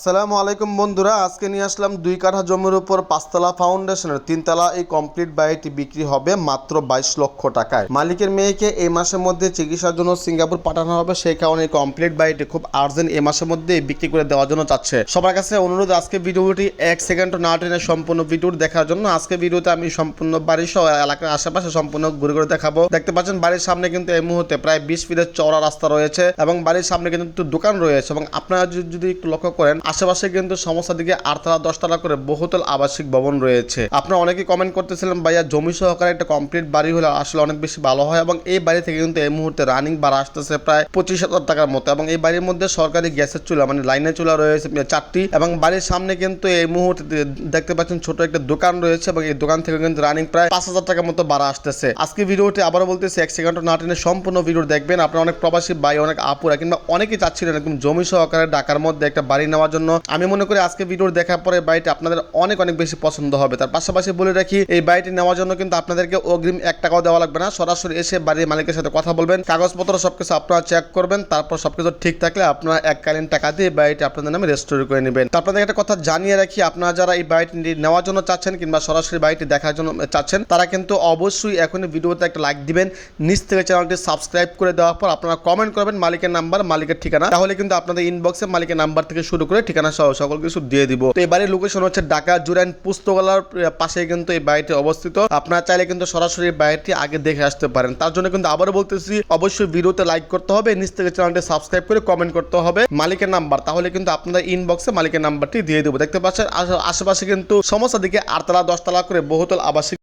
আসসালামু আলাইকুম বন্ধুরা, আজকে নিয়ে আসলাম দুই কাঠা জমির উপর পাঁচতলা ফাউন্ডেশনের তিনতলা এই কমপ্লিট বাড়িটি বিক্রি হবে মাত্র বাইশ লক্ষ টাকায়। মালিকের মেয়েকে এই মাসের মধ্যে চিকিৎসার জন্য সিঙ্গাপুর পাঠানো হবে, সেই কারণে এই কমপ্লিট বাড়িটি খুব আর্জেন্ট এই মাসের মধ্যে বিক্রি করে দেওয়ার জন্য চাচ্ছে। সবার কাছে অনুরোধ, আজকে ভিডিওটি এক সেকেন্ড না টেনে সম্পূর্ণ ভিডিওটি দেখার জন্য আজকে ভিডিওতে আমি সম্পূর্ণ বাড়ির সহ এলাকার আশেপাশে সম্পূর্ণ ঘুরে ঘুরে দেখাবো। দেখতে পাচ্ছেন, বাড়ির সামনে কিন্তু এই মুহূর্তে প্রায় বিশ ফিটের চওড়া রাস্তা রয়েছে এবং বাড়ির সামনে কিন্তু দোকান রয়েছে এবং আপনারা যদি- লক্ষ্য করেন আশেপাশে কিন্তু সমস্যা দিকে আটতলা, দশতলা করে বহুতল আবাসিক ভবন রয়েছে। আপনারা অনেকে কমেন্ট করতেছিলেন, ভাইয়া, জমি সহকারে একটা কমপ্লিট বাড়ি হলে আসলে অনেক বেশি ভালো হয়। এবং এই বাড়ি থেকে কিন্তু এই মুহূর্তে রানিং ভাড়া আসতেছে প্রায় পঁচিশ হাজার টাকার মতো। এবং এই বাড়ির মধ্যে সরকারি গ্যাসের চুলা মানে লাইনের চুলা রয়েছে চারটি। এবং বাড়ির সামনে কিন্তু এই মুহূর্তে দেখতে পাচ্ছেন ছোট একটা দোকান রয়েছে এবং এই দোকান থেকে কিন্তু রানিং প্রায় পাঁচ হাজার টাকার মতো ভাড়া আসতেছে। আজকে ভিডিওটি আবারও বলতেছি, এক সেকেন্ড না টেনে সম্পূর্ণ ভিডিও দেখবেন। আপনারা অনেক প্রবাসী ভাই, অনেক আপুরা কিংবা অনেকেই চাচ্ছিলেন একদম জমি সহকারে ঢাকার মধ্যে একটা বাড়ি নেওয়ার জন্য আমি মনে করি আজকে ভিডিও দেখার পরে বাড়িটি আপনাদের অনেক অনেক বেশি পছন্দ হবে। তার পাশাপাশি বলে রাখি, এই বাইটি নেওয়ার জন্য কিন্তু আপনাদেরকে অগ্রিম এক টাকাও দেওয়া লাগবে না। সরাসরি এসে বাড়ির মালিকের সাথে কথা বলবেন, কাগজপত্র সবকিছু আপনারা চেক করবেন, তারপর সবকিছু ঠিক থাকলে আপনারা এককালীন টাকা দিয়ে বাড়িটি আপনাদের নামে রেজিস্টার করে নেবেন। তো আপনাদের একটা কথা জানিয়ে রাখি, আপনারা যারা এই বাড়িটি নেওয়ার জন্য চাচ্ছেন কিংবা সরাসরি বাড়িটি দেখার জন্য চাচ্ছেন, তারা কিন্তু অবশ্যই এখনই ভিডিওতে একটা লাইক দিবেন। নিচ থেকে চ্যানেলটি সাবস্ক্রাইব করে দেওয়ার পর আপনারা কমেন্ট করবেন মালিকের নাম্বার মালিকের ঠিকানা। তাহলে কিন্তু আপনাদের ইনবক্সে মালিকের নাম্বার থেকে শুরু করে ঠিকানা সহ সকল কিছু দিয়ে দিব। তো এই বাড়ির লোকেশন হচ্ছে ঢাকা জুরাইন পুস্তকালার পাশে কিন্তু এই বাড়িটি অবস্থিত। আপনারা চাইলে কিন্তু সরাসরি বাড়িটি আগে দেখে আসতে পারেন। তার জন্য কিন্তু আবারও বলতেছি, অবশ্যই ভিডিওতে লাইক করতে হবে, নিচ থেকে চ্যানেলটি সাবস্ক্রাইব করে কমেন্ট করতে হবে। মালিকের নাম্বার তাহলে কিন্তু আপনাদের ইনবক্সে মালিকের নাম্বারটি দিয়ে দেবো। দেখতে পাচ্ছেন আশেপাশে কিন্তু সমস্ত দিকে আটতলা, দশতলা করে বহুতল আবাসিক